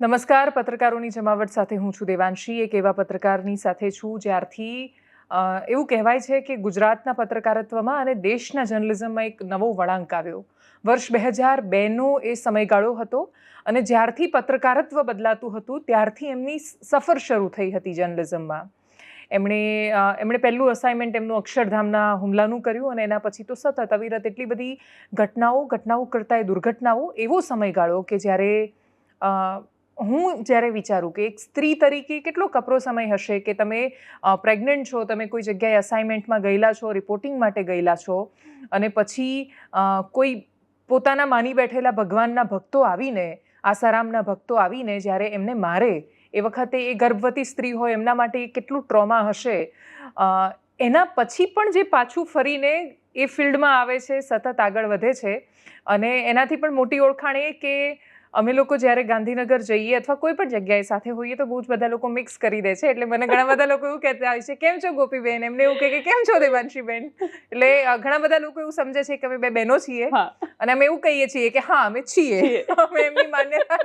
નમસ્કાર, પત્રકારોની જમાવટ સાથે હું છું દેવાંશી. એક એવા પત્રકારની સાથે છું જ્યારથી એવું કહેવાય છે કે ગુજરાતના પત્રકારત્વમાં અને દેશના જર્નલિઝમમાં એક નવો વળાંક આવ્યો. વર્ષ બે હજાર બેનો એ સમયગાળો હતો અને જ્યારથી પત્રકારત્વ બદલાતું હતું, ત્યારથી એમની સફર શરૂ થઈ હતી જર્નલિઝમમાં. એમણે એમણે પહેલું અસાઇનમેન્ટ એમનું અક્ષરધામના હુમલાનું કર્યું અને એના પછી તો સતત અવિરત એટલી બધી ઘટનાઓ ઘટનાઓ કરતાં દુર્ઘટનાઓ એવો સમયગાળો કે જ્યારે હું જ્યારે વિચારું કે એક સ્ત્રી તરીકે કેટલો કપરો સમય હશે કે તમે પ્રેગ્નન્ટ છો, તમે કોઈ જગ્યાએ અસાઇનમેન્ટમાં ગયેલા છો રિપોર્ટિંગ માટે ગયેલા છો અને પછી કોઈ પોતાના માની બેઠેલા ભગવાનના ભક્તો આવીને, આસારામના ભક્તો આવીને જ્યારે એમને મારે, એ વખતે એ ગર્ભવતી સ્ત્રી હોય એમના માટે કેટલું ટ્રોમા હશે? એના પછી પણ જે પાછું ફરીને એ ફિલ્ડમાં આવે છે, સતત આગળ વધે છે અને એનાથી પણ મોટી ઓળખાણ એ કે અમે લોકો જ્યારે ગાંધીનગર જઈએ અથવા કોઈ પણ જગ્યાએ સાથે હોઈએ તો બહુ જ બધા લોકો મિક્સ કરી દે છે. એટલે મને ઘણા બધા લોકો એવું કહેતા હોય છે કેમ છો ગોપીબેન? એમને એવું કહે કે કેમ છો દેવાંશીબેન? એટલે ઘણા બધા લોકો એવું સમજે છે કે અમે બે બહેનો છીએ અને અમે એવું કહીએ છીએ કે હા અમે છીએ. અમે એમની માન્યતા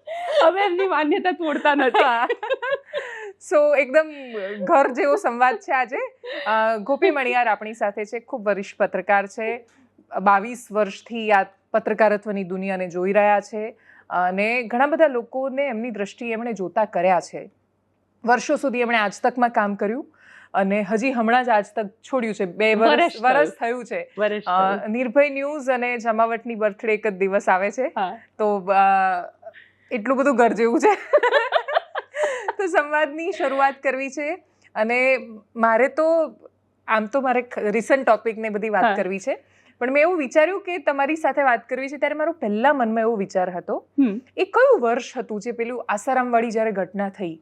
હવે એમની માન્યતા તોડતા નથી. સો એકદમ ઘર જેવો સંવાદ છે આજે. ગોપી મણિયાર આપણી સાથે છે ખૂબ વરિષ્ઠ પત્રકાર છે. બાવીસ વર્ષથી આ પત્રકારત્વની દુનિયાને જોઈ રહ્યા છે. અને ઘણા બધા લોકોને એમની દ્રષ્ટિએ એમણે જોતા કર્યા છે. વર્ષો સુધી એમણે આજ તકમાં કામ કર્યું અને હજી હમણાં જ આજ તક છોડ્યું છે. બે વર્ષ વર્ષ થયું. છે. નિર્ભય ન્યૂઝ અને જમાવટની બર્થડે એક જ દિવસ આવે છે. તો એટલું બધું ઘર જેવું છે. તો સંવાદની શરૂઆત કરવી છે અને મારે તો આમ તો મારે રિસન્ટ ટોપિકને બધી વાત કરવી છે. પણ મેં એવું વિચાર્યું કે તમારી સાથે વાત કરવી છે ત્યારે મારો પહેલા મનમાં એવો વિચાર હતો એ કયું વર્ષ હતું જે પેલું આસારામવાળી જ્યારે ઘટના થઈ?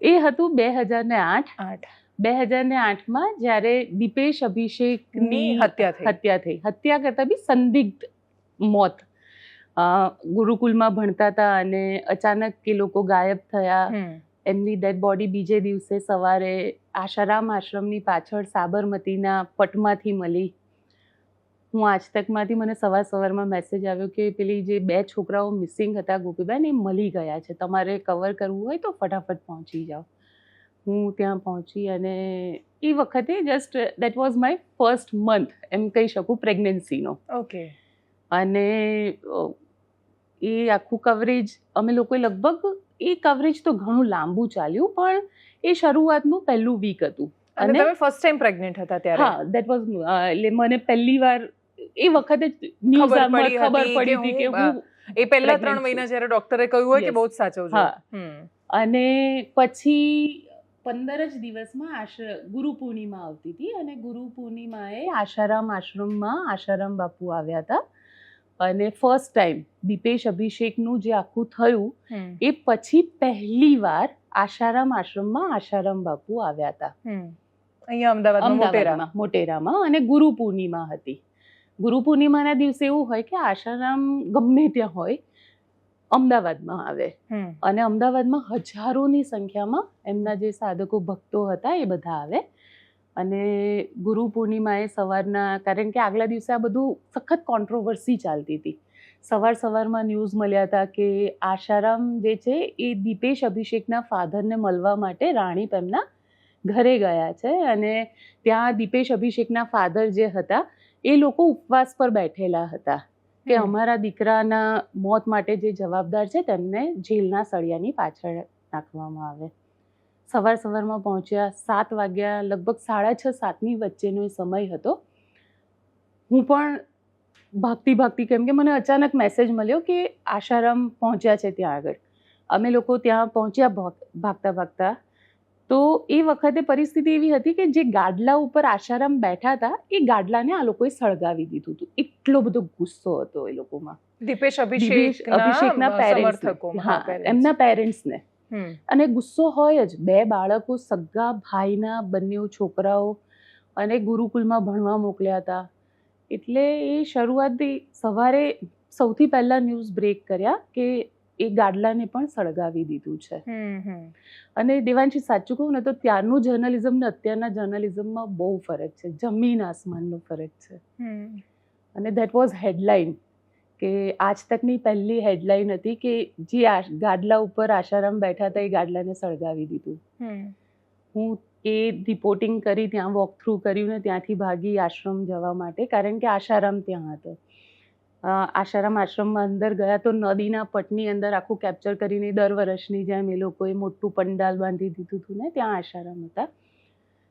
એ હતું બે હજાર ને આઠ. આઠ. બે હજાર ને આઠમાં જ્યારે દીપેશ અભિષેકની હત્યા થઈ. હત્યા થઈ. હત્યા કરતા બી સંદિગ્ધ મોત. ગુરુકુલમાં ભણતા હતા અને અચાનક એ લોકો ગાયબ થયા. એમની ડેડ બોડી બીજે દિવસે સવારે આશારામ આશ્રમની પાછળ સાબરમતીના પટમાંથી મળી. હું આજ તકમાંથી મને સવાર સવારમાં મેસેજ આવ્યો કે પેલી જે બે છોકરાઓ મિસિંગ હતા ગોપીબેન એ મળી ગયા છે. તમારે કવર કરવું હોય તો ફટાફટ પહોંચી જાઓ. હું ત્યાં પહોંચી અને એ વખતે just that was my first month એમ કહી શકું પ્રેગ્નન્સીનો ઓકે. અને એ આખું કવરેજ અમે લોકોએ લગભગ એ કવરેજ તો ઘણું લાંબુ ચાલ્યું પણ એ શરૂઆતનું પહેલું વીક હતું. અને તમે ફર્સ્ટ ટાઈમ પ્રેગ્નેન્ટ હતા ત્યારે? હા દેટ વોઝ એટલે મને પહેલી વાર એ વખતે ખબર પડી હતી કે હું, એ પહેલા ત્રણ મહિના જ્યારે ડોક્ટરે કહ્યું હોય કે બહુ જ સાચવજો હા. અને પછી પંદર જ દિવસમાં ગુરુ પૂર્ણિમા આવતી હતી અને ગુરુ પૂર્ણિમાએ આશારામ આશ્રમમાં આશારામ બાપુ આવ્યા હતા. અને ફર્સ્ટ ટાઈમ દીપેશ અભિષેકનું જે આખું થયું એ પછી પહેલી વાર આશારામ આશ્રમમાં આશારામ બાપુ આવ્યા હતા. અહીંયા મોટેરામાં અમદાવાદમાં મોટેરામાં. અને ગુરુ પૂર્ણિમા હતી. ગુરુ પૂર્ણિમાના દિવસે એવું હોય કે આશારામ ગમે ત્યાં હોય અમદાવાદમાં આવે. અને અમદાવાદમાં હજારોની સંખ્યામાં એમના જે સાધકો ભક્તો હતા એ બધા આવે. અને ગુરુ પૂર્ણિમાએ સવારના કારણ કે આગલા દિવસે આ બધું સખત કોન્ટ્રોવર્સી ચાલતી હતી. સવાર સવારમાં ન્યૂઝ મળ્યા હતા કે આશારામ જે છે એ દીપેશ અભિષેકના ફાધરને મળવા માટે રાણી એમના ઘરે ગયા છે. અને ત્યાં દીપેશ અભિષેકના ફાધર જે હતા એ લોકો ઉપવાસ પર બેઠેલા હતા કે અમારા દીકરાના મોત માટે જે જવાબદાર છે તેમને જેલના સળિયાની પાછળ નાખવામાં આવે. સવાર સવારમાં પહોંચ્યા સાત વાગ્યા લગભગ સાડા છ સાતની વચ્ચેનો એ સમય હતો. હું પણ ભાગતી ભાગતી કેમ કે મને અચાનક મેસેજ મળ્યો કે આશારામ પહોંચ્યા છે ત્યાં આગળ. અમે લોકો ત્યાં પહોંચ્યા ભાગ- ભાગતા ભાગતા તો એ વખતે પરિસ્થિતિ એવી હતી કે જે ગાડલા ઉપર આશારામ બેઠા હતા એ ગાડલાને આ લોકોએ સળગાવી દીધું હતું. એટલો બધો ગુસ્સો હતો એ લોકોમાં. દીપેશ અભિષેક અભિષેકના પેરેન્ટ્સ હા એમના પેરેન્ટ્સને અને ગુસ્સો હોય જ. બે બાળકો સગા ભાઈના બંને છોકરાઓ અને ગુરુકુલમાં ભણવા મોકલ્યા હતા. એટલે એ શરૂઆતથી સવારે સૌથી પહેલા ન્યૂઝ બ્રેક કર્યા કે એ ગાડલાને પણ સળગાવી દીધું છે. અને દેવાંશી સાચું કહું ને તો ત્યારનું જર્નલિઝમ ને અત્યારના જર્નલિઝમમાં બહુ ફરક છે. જમીન આસમાનનો ફરક છે. અને ધેટ વોઝ હેડલાઇન કે આજ તકની પહેલી હેડલાઇન હતી કે જે ગાડલા ઉપર આશારામ બેઠા હતા એ ગાડલાને સળગાવી દીધું. હું એ રિપોર્ટિંગ કરી ત્યાં વોક થ્રુ કર્યું ને ત્યાંથી ભાગી આશ્રમ જવા માટે કારણ કે આશારામ ત્યાં હતો. આશારામ આશ્રમમાં અંદર ગયા તો નદીના પટની અંદર આખું કેપ્ચર કરીને દર વર્ષની જેમ એ લોકોએ મોટું પંડાલ બાંધી દીધું હતું ને ત્યાં આશારામ હતા.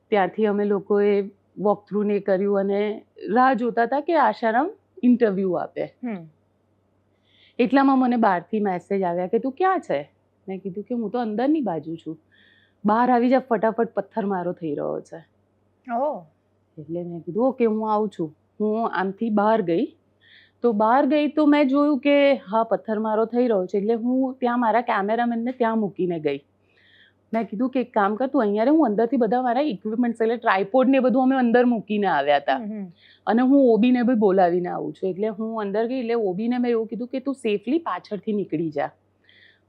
ત્યાંથી અમે લોકોએ વોક થ્રુ ને કર્યું અને રાહ જોતા હતા કે આશારામ ઇન્ટરવ્યૂ આપે. હમ. એટલામાં મને બહારથી મેસેજ આવ્યા કે તું ક્યાં છે? મેં કીધું કે હું તો અંદરની બાજુ છું. બહાર આવી જા ફટાફટ પથ્થર મારો થઈ રહ્યો છે. એટલે મેં કીધું ઓકે હું આવું છું. હું આમથી બહાર ગઈ તો બહાર ગઈ તો મેં જોયું કે હા પથ્થર મારો થઈ રહ્યો છે. એટલે હું ત્યાં મારા કેમેરામેનને ત્યાં મૂકીને ગઈ. મેં કીધું કે એક કામ કર તું અહીંયા હું અંદરથી બધા મારા ઇક્વિપમેન્ટ્સ એટલે ટ્રાયપોડ ને બધું અમે અંદર મૂકીને આવ્યા હતા. અને હું ઓબીને બી બોલાવીને આવું છું. એટલે હું અંદર ગઈ એટલે ઓબીને મેં એવું કીધું કે તું સેફલી પાછળથી નીકળી જા.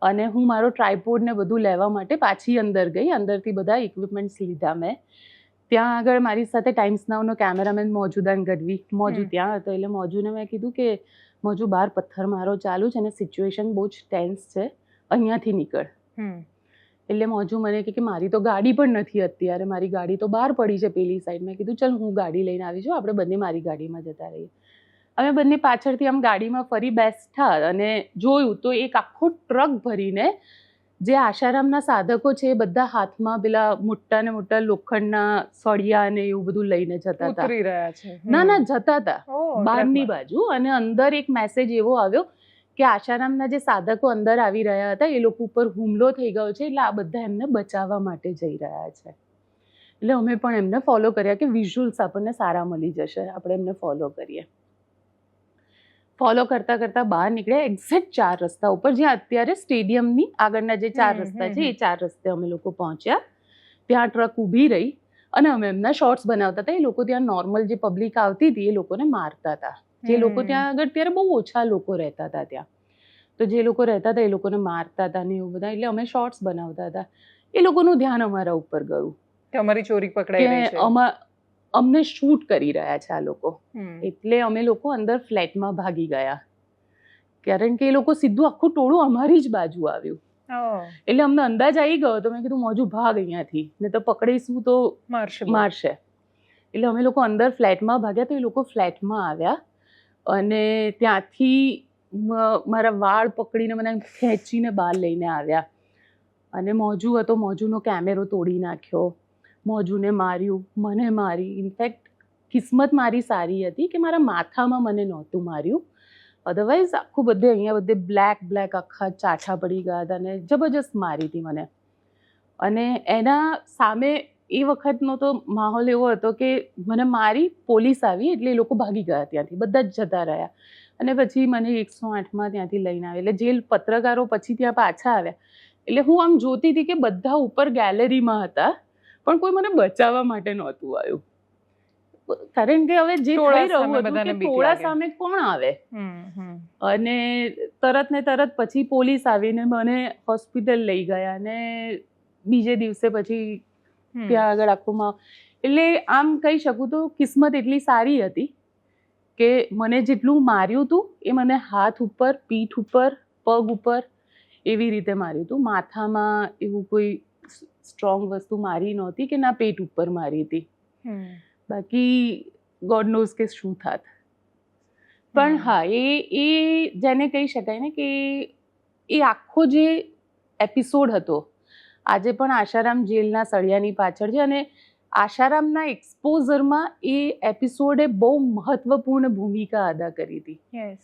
અને હું મારો ટ્રાયપોડ ને બધું લેવા માટે પાછી અંદર ગઈ. અંદરથી બધા ઇક્વિપમેન્ટ્સ લીધા મેં. ત્યાં આગળ મારી સાથે ટાઈમ્સ નાવનો કેમેરામેન મોજુદાન ગઢવી મોજુ ત્યાં હતો. એટલે મોજુને મેં કીધું કે મોજુ બહાર પથ્થર મારો ચાલુ છે અને સિચ્યુએશન બહુ જ ટેન્સ છે. અહીંયાથી નીકળ. હમ. એટલે મોજુ મને કે મારી તો ગાડી પણ નથી અત્યારે. મારી ગાડી તો બહાર પડી છે પેલી સાઈડ મેં કીધું ચલ હું ગાડી લઈને આવી છું આપણે બંને મારી ગાડીમાં જતા રહીએ. અમે બંને પાછળથી આમ ગાડીમાં ફરી બેસતા અને જોયું તો એક આખો ટ્રક ભરીને જે આશારામના સાધકો છે એ બધા હાથમાં પેલા મોટા ને મોટા લોખંડના સળિયા ને એવું બધું લઈને જતા હતા. રહ્યા છે. ના ના જતા હતા. બહારની બાજુ અને અંદર એક મેસેજ એવો આવ્યો કે આશારામના જે સાધકો અંદર આવી રહ્યા હતા એ લોકો ઉપર હુમલો થઈ ગયો છે એટલે આ બધા એમને બચાવવા માટે જઈ રહ્યા છે. એટલે અમે પણ એમને ફોલો કર્યા કે વિઝ્યુઅલ્સ આપણને સારા મળી જશે. આપણે એમને ફોલો કરીએ. ફોલો કરતા કરતા બહાર નીકળ્યા. એક્ઝેક્ટ ચાર રસ્તા ઉપર જ્યાં અત્યારે સ્ટેડિયમની આગળના જે ચાર રસ્તા છે એ ચાર રસ્તે અમે લોકો પહોંચ્યા. ત્યાં ટ્રક ઊભી રહી અને અમે એમના શોર્ટ્સ બનાવતા હતા. એ લોકો ત્યાં નોર્મલ જે પબ્લિક આવતી હતી એ લોકોને મારતા હતા. જે લોકો ત્યાં આગળ ત્યારે બહુ ઓછા લોકો રહેતા હતા ત્યાં. તો જે લોકો રહેતા હતા એ લોકોને મારતા હતા ને એવું બધા. એટલે અમે શોર્ટ્સ બનાવતા હતા. એ લોકોનું ધ્યાન અમારા ઉપર ગયું. કે અમારી ચોરી પકડાઈ રહી છે. અમને શૂટ કરી રહ્યા છે આ લોકો. એટલે અમે લોકો અંદર ફ્લેટમાં ભાગી ગયા. કારણ કે એ લોકો સીધું આખું ટોળું અમારી જ બાજુ આવ્યું. એટલે અમને અંદાજ આવી ગયો તો મેં કીધું મોજું ભાગ અહીંયાથી. ને તો પકડીશું તો મારશે. મારશે. એટલે અમે લોકો અંદર ફ્લેટમાં ભાગ્યા તો એ લોકો ફ્લેટમાં આવ્યા. અને ત્યાંથી મારા વાળ પકડીને મને ખેંચીને બહાર લઈને આવ્યા. અને મોજુ હતો મોજુનો કેમેરો તોડી નાખ્યો. મોજુને માર્યું, મને મારી. ઇનફેક્ટ કિસ્મત મારી સારી હતી કે મારા માથામાં મને નહોતું માર્યું. અધરવાઇઝ આખું બધે અહીંયા બધે બ્લેક બ્લેક આખા ચાઠા પડી ગયા હતા અને જબરજસ્ત મારી હતી મને. અને એના સામે એ વખતનો તો માહોલ એવો હતો કે મને મારી પોલીસ આવી એટલે એ લોકો ભાગી ગયા ત્યાંથી, બધા જ જતા રહ્યા. અને પછી મને એકસો આઠમાં ત્યાંથી લઈને આવે એટલે જે પત્રકારો પછી ત્યાં પાછા આવ્યા. એટલે હું આમ જોતી હતી કે બધા ઉપર ગેલેરીમાં હતા. પણ કોઈ મને બચાવવા માટે નહોતું આવ્યું. કારણ કે હવે જે થઈ રહ્યું હતું કે ટોળા સામે કોણ આવે. અને તરત ને તરત પછી પોલીસ આવીને મને હોસ્પિટલ લઈ ગયા અને બીજે દિવસે પછી ત્યાં આગળ આખુંમાં. એટલે આમ કહી શકું તો કિસ્મત એટલી સારી હતી કે મને જેટલું માર્યું હતું એ મને હાથ ઉપર પીઠ ઉપર પગ ઉપર એવી રીતે માર્યું હતું માથામાં એવું કોઈ સ્ટ્રોંગ વસ્તુ મારી નહોતી કે ના પેટ ઉપર મારી હતી. બાકી ગોડ નોઝ કે શું થાત. પણ હા એ એ જેને કહી શકાય ને કે એ આખો જે એપિસોડ હતો આજે પણ આશારામ જેલના સળિયાની પાછળ છે અને આશારામના એક્સપોઝરમાં એ એપિસોડે બહુ મહત્વપૂર્ણ ભૂમિકા અદા કરી હતી. Yes.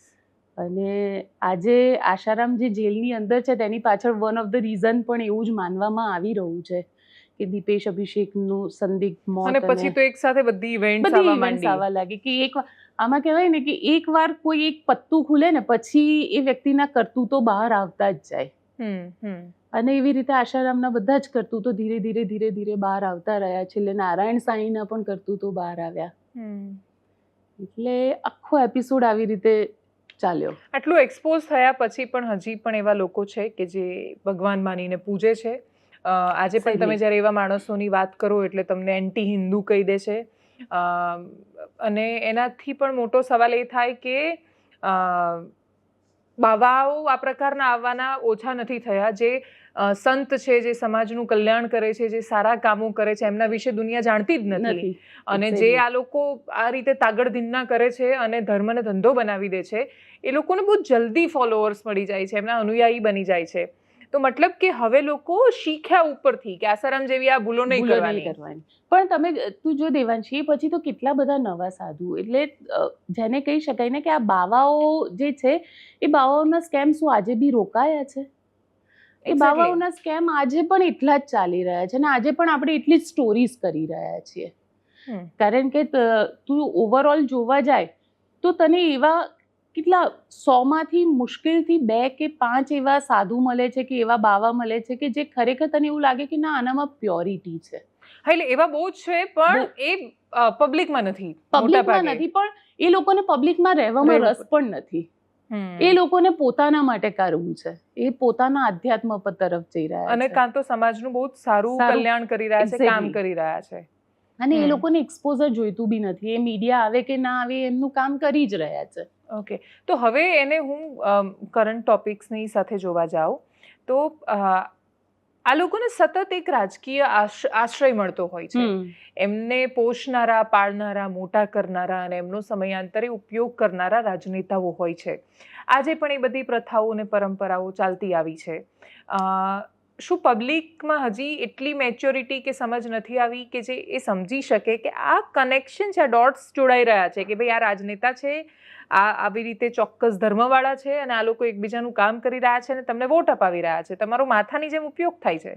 અને આજે આશારામ જે જેલની અંદર છે તેની પાછળ વન ઓફ ધ રીઝન પણ એવું જ માનવામાં આવી રહ્યું છે કે દીપેશ અભિષેકનું સંદિગ્ધ મોત અને પછી તો એક સાથે બધી ઇવેન્ટ્સ આવવા માંડી આવવા લાગી કે એક આમાં કહેવાય ને કે એક વાર કોઈ એક પત્તું ખુલે ને પછી એ વ્યક્તિના કરતૂતો બહાર આવતા જ જાય. અને એવી રીતે આશારામના બધા જ કરતૂતો ધીરે ધીરે ધીરે ધીરે બહાર આવતા રહ્યા છેલ્લે નારાયણ સાંઈના પણ કરતૂતો બહાર આવ્યા હમ. એટલે આખો એપિસોડ આવી રીતે ચાલ્યો. આટલું એક્સપોઝ થયા પછી પણ હજી પણ એવા લોકો છે કે જે ભગવાન માનીને પૂજે છે. આજે પણ તમે જ્યારે એવા માણસોની વાત કરો એટલે તમને એન્ટી હિન્દુ કહી દે છે. અને એનાથી પણ મોટો સવાલ એ થાય કે બાવાઓ આ પ્રકારના આવવાના ઓછા નથી થયા. જે સંત છે જે સમાજનું કલ્યાણ કરે છે જે સારા કામો કરે છે એમના વિશે દુનિયા જાણતી જ નથી. અને જે આ લોકો આ રીતે તાગડ તાગડધીનના કરે છે અને ધર્મને ધંધો બનાવી દે છે એ લોકોને બહુ જલ્દી ફોલોઅર્સ મળી જાય છે એમના અનુયાયી બની જાય છે. તો મતલબ કે હવે લોકો શીખ્યા ઉપરથી કે આસારામ જેવી આ ભૂલો નહીં કરવાની. પણ તમે તું જો દેવાંશી પછી તો કેટલા બધા નવા સાધુ એટલે જેને કહી શકાય ને કે આ બાવાઓ જે છે એ બાવાઓના સ્કેમ શું આજે બી રોકાયા છે? એ બાવાઓના સ્કેમ આજે પણ એટલા જ ચાલી રહ્યા છે અને આજે પણ આપણે એટલી જ સ્ટોરીઝ કરી રહ્યા છીએ. કારણ કે ત- તું ઓવરઓલ જોવા જાય તો તને એવા કેટલા સોમાંથી મુશ્કેલથી બે કે પાંચ એવા સાધુ મળે છે કે એવા બાવા મળે છે કે જે ખરેખર તને એવું લાગે કે ના આનામાં પ્યોરિટી છે? હા એટલે એવા બહુ જ છે પણ એ પબ્લિકમાં નથી પબ્લિકમાં નથી પણ એ લોકોને પબ્લિકમાં રહેવામાં રસ પણ નથી. એ લોકોને પોતાના માટે કરવું છે. એ પોતાના આધ્યાત્મ તરફ જઈ રહ્યા અને કાં તો સમાજનું બહુ સારું. કલ્યાણ કરી રહ્યા છે કામ કરી રહ્યા છે. અને એ. લોકોને એક્સપોઝર જોઈતું બી નથી. એ મીડિયા આવે કે ના આવે એમનું કામ કરી જ રહ્યા છે. ઓકે તો હવે એને હું કરંટ ટોપિક્સની સાથે જોવા જાઉં. તો આ લોકોને સતત એક રાજકીય આશ- આશ્રય મળતો હોય છે. એમને પોષનારા પાળનારા મોટા કરનારા અને એમનો સમયાંતરે ઉપયોગ કરનારા રાજનેતાઓ હોય છે. આજે પણ એ બધી પ્રથાઓ અને પરંપરાઓ ચાલતી આવી છે. શું પબ્લિકમાં હજી એટલી મેચ્યોરિટી કે સમજ નથી આવી કે જે એ સમજી શકે કે આ કનેક્શન છે, આ ડોટ્સ જોડાઈ રહ્યા છે કે ભાઈ આ રાજનેતા છે, આ આવી રીતે ચોક્કસ ધર્મવાળા છે અને આ લોકો એકબીજાનું કામ કરી રહ્યા છે અને તમને વોટ અપાવી રહ્યા છે. તમારો માથાની જેમ ઉપયોગ થાય છે.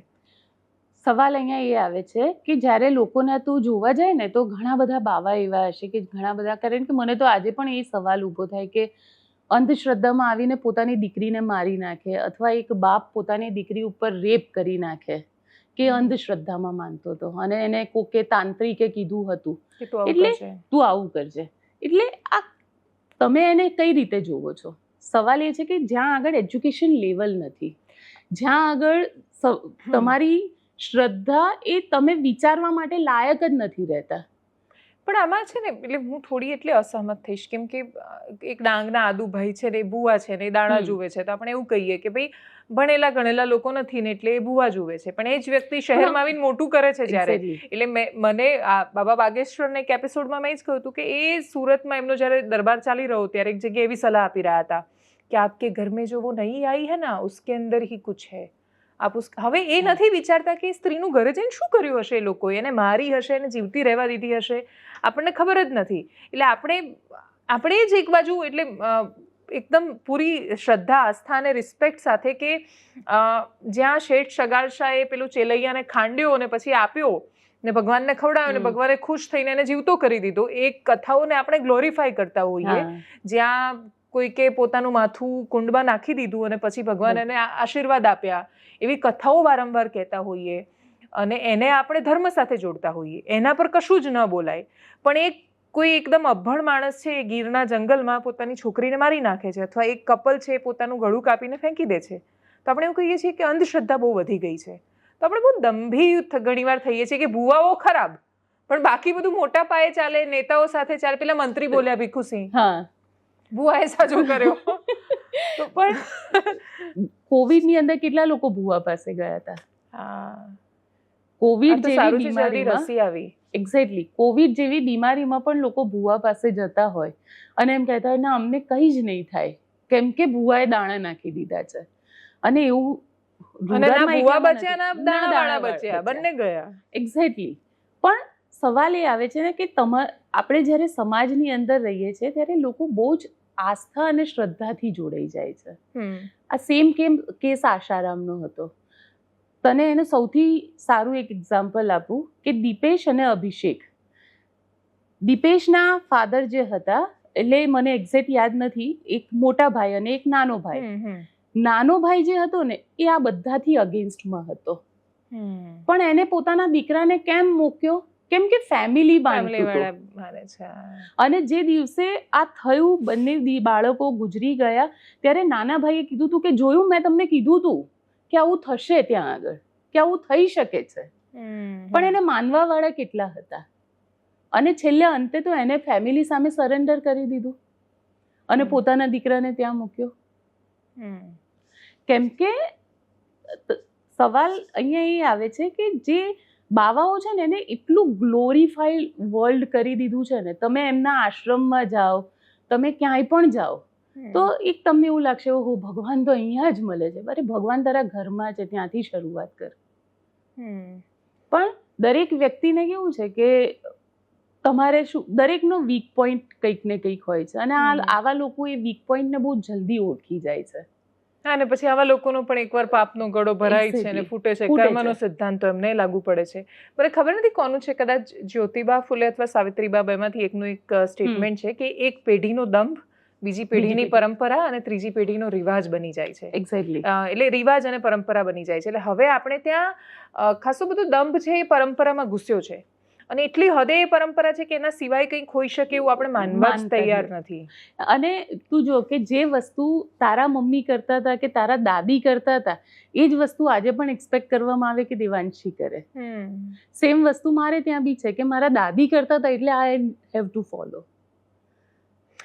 સવાલ અહીંયા એ આવે છે કે જ્યારે લોકોને તું જોવા જાય ને તો ઘણા બધા બાવા એવા હશે કે ઘણા બધા, કારણ કે મને તો આજે પણ એ સવાલ ઊભો થાય કે અંધશ્રદ્ધામાં આવીને પોતાની દીકરીને મારી નાખે અથવા એક બાપ પોતાની દીકરી ઉપર રેપ કરી નાખે કે અંધશ્રદ્ધામાં માનતો હતો. અને એને કોકે તાંત્રિકે કીધું હતું. એટલે- તું આવું કરજે. એટલે આ તમે એને કઈ રીતે જોવો છો? સવાલ એ છે કે જ્યાં આગળ એજ્યુકેશન લેવલ નથી જ્યાં આગળ તમારી શ્રદ્ધા એ તમે વિચારવા માટે લાયક જ નથી રહેતા. પણ આમાં છે ને એટલે હું થોડી એટલે અસહમત થઈશ. કેમ કે એક ડાંગના આદુભાઈ છે ને એ ભૂવા છે ને એ દાણા જુએ છે. તો આપણે એવું કહીએ કે ભાઈ ભણેલા ગણેલા લોકો નથી ને એટલે એ ભૂવા જુએ છે. પણ એ જ વ્યક્તિ શહેરમાં આવીને મોટું કરે છે જ્યારે. એટલે મને આ બાબા બાગેશ્વરના એક એપિસોડમાં મેં જ કહ્યું હતું કે એ સુરતમાં એમનો જ્યારે દરબાર ચાલી રહ્યો ત્યારે એક જગ્યાએ એવી સલાહ આપી રહ્યા હતા કે આપકે ઘર મેં જો વો નહીં આઈ હે ના ઉસકે અંદર હી કુછ હૈ. ઉસ હવે એ નથી વિચારતા કે સ્ત્રીનું ઘરે જઈને શું કર્યું હશે એ લોકોએ? એને મારી હશે એને જીવતી રહેવા દીધી હશે? આપણને ખબર જ નથી. એટલે આપણે આપણે જ એક બાજુ એટલે એકદમ પૂરી શ્રદ્ધા આસ્થા અને રિસ્પેક્ટ સાથે કે જ્યાં શેઠ શગાળશાએ પેલું ચેલૈયાને ખાંડ્યો અને પછી આપ્યો ને ભગવાનને ખવડાવ્યો ને ભગવાને ખુશ થઈને એને જીવતો કરી દીધો એ કથાઓને આપણે ગ્લોરીફાય કરતા હોઈએ. જ્યાં કોઈકે પોતાનું માથું કુંડમાં નાખી દીધું અને પછી ભગવાન એને આશીર્વાદ આપ્યા. એવી કથાઓ વારંવાર કહેતા હોઈએ અને એને આપણે ધર્મ સાથે જોડતા હોઈએ. એના પર કશું જ ન બોલાય. પણ એક કોઈ એકદમ અભણ માણસ છે એ ગીરના જંગલમાં પોતાની છોકરીને મારી નાખે છે અથવા એક કપલ છે એ પોતાનું ગળું કાપીને ફેંકી દે છે. તો આપણે એવું કહીએ છીએ કે અંધશ્રદ્ધા બહુ વધી ગઈ છે. તો આપણે બહુ દંભી ઘણી ઘણીવાર થઈએ છીએ કે ભુવાઓ ખરાબ પણ બાકી બધું મોટા પાયે ચાલે નેતાઓ સાથે ચાલે. પેલા મંત્રી બોલ્યા ભીખુસિંહ. હા. ભુવાએ સાજો કર્યો. પણ કોવિડની અંદર કેટલા લોકો ભૂવા પાસે ગયા હતા? હા. કોવિડ જેવી બીમારીમાં રસી આવી. એક્ઝેક્ટલી કોવિડ જેવી બીમારીમાં પણ લોકો ભૂવા પાસે જતા હોય. અને એમ કહેતા હોય ના અમને કંઈ જ નહીં થાય. કેમ કે ભૂવાએ દાણા નાખી દીધા છે. અને એવું અને ના ભુવા બચ્યા ના દાણાવાળા બચ્યા બંને ગયા. એક્ઝેક્ટલી પણ સવાલ એ આવે છે ને કે તમા આપણે જ્યારે સમાજની અંદર રહીએ છીએ ત્યારે લોકો બહુ જ આસ્થા અને શ્રદ્ધાથી જોડાઈ જાય છે. આ સેમ કેમ કેસ આશારામનો હતો. તને એને સૌથી સારું એક એક્ઝામ્પલ આપું કે દીપેશ અને અભિષેક. દીપેશના ફાધર જે હતા એટલે મને એક્ઝેક્ટ યાદ નથી એક મોટા ભાઈ અને એક નાનો ભાઈ. નાનો ભાઈ જે હતો ને એ આ બધાથી અગેન્સ્ટમાં હતો. પણ એને પોતાના દીકરાને કેમ મૂક્યો? કેમ કે ફેમિલી છે અને જે દિવસે આ થયું બંને બાળકો ગુજરી ગયા ત્યારે નાના ભાઈએ કીધું હતું કે જોયું મેં તમને કીધું હતું કે આવું થશે ત્યાં આગળ કે આવું થઈ શકે છે. પણ એને માનવા વાળા કેટલા હતા? અને છેલ્લે અંતે તો એને ફેમિલી સામે સરેન્ડર કરી દીધું. અને. પોતાના દીકરાને ત્યાં મૂક્યો. કેમ કે સવાલ અહીંયા એ આવે છે કે જે બાવાઓ છે ને એને એટલું ગ્લોરીફાઈડ વર્લ્ડ કરી દીધું છે ને તમે એમના આશ્રમમાં જાઓ તમે ક્યાંય પણ જાઓ તો એક તમને એવું લાગશે ઓહો ભગવાન તો અહીંયા જ મળે છે. અરે ભગવાન તારા ઘરમાં છે ત્યાંથી શરૂઆત કર. હમ. પણ દરેક વ્યક્તિને કેવું છે કે તમારે શું દરેકનો વીક પોઈન્ટ કંઈક ને કંઈક હોય છે. અને આ આવા લોકો એ વીક પોઈન્ટને બહુ જલ્દી ઓળખી જાય છે. હા, અને પછી આવા લોકોનો પણ એકવાર પાપનો ગળો ભરાય છે અને ફૂટે છે. કર્મનો. સિદ્ધાંત તો એમને લાગુ પડે છે. મને ખબર નથી કોનું છે. કદાચ જ્યોતિબા ફૂલે અથવા સાવિત્રીબા બેમાંથી એકનું એક સ્ટેટમેન્ટ છે કે એક પેઢીનો દંભ બીજી પેઢીની પરંપરા અને ત્રીજી પેઢીનો રિવાજ બની જાય છે. એક્ઝેક્ટલી એટલે રિવાજ અને પરંપરા બની જાય છે. એટલે હવે આપણે ત્યાં ખાસો બધો દંભ છે એ પરંપરામાં ઘૂસ્યો છે. અને એટલી હદે એ પરંપરા છે કે એના સિવાય કંઈક હોઈ શકે એવું આપણે માનવા જ તૈયાર નથી. અને તું જો કે જે વસ્તુ તારા મમ્મી કરતા હતા કે તારા દાદી કરતા હતા એ જ વસ્તુ આજે પણ એક્સપેક્ટ કરવામાં આવે કે દેવાંશી કરે. હમ. સેમ વસ્તુ મારે ત્યાં બી છે કે મારા દાદી કરતા હતા એટલે આઈ હેવ ટુ ફોલો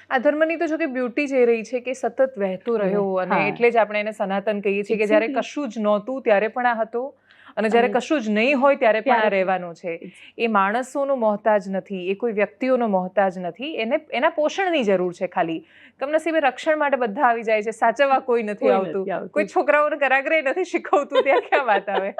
આ ધર્મની તો જો કે બ્યુટી જઈ રહી છે કે સતત વહેતો રહ્યો અને એટલે જ આપણે એને સનાતન કહીએ છીએ કે જ્યારે કશું જ નહોતું ત્યારે પણ આ હતો. અને જ્યારે કશું જ નહીં હોય ત્યારે પણ. રહેવાનું છે એ માણસોનો મોહતાજ નથી એ કોઈ વ્યક્તિઓનો મોહતાજ નથી એને એના પોષણની જરૂર છે ખાલી કમનસીબે રક્ષણ માટે બધા આવી જાય છે સાચવવા કોઈ નથી આવતું નથી આવતું. કોઈ છોકરાઓને કરાગરે નથી શીખવતું ત્યાં ક્યાં વાત આવે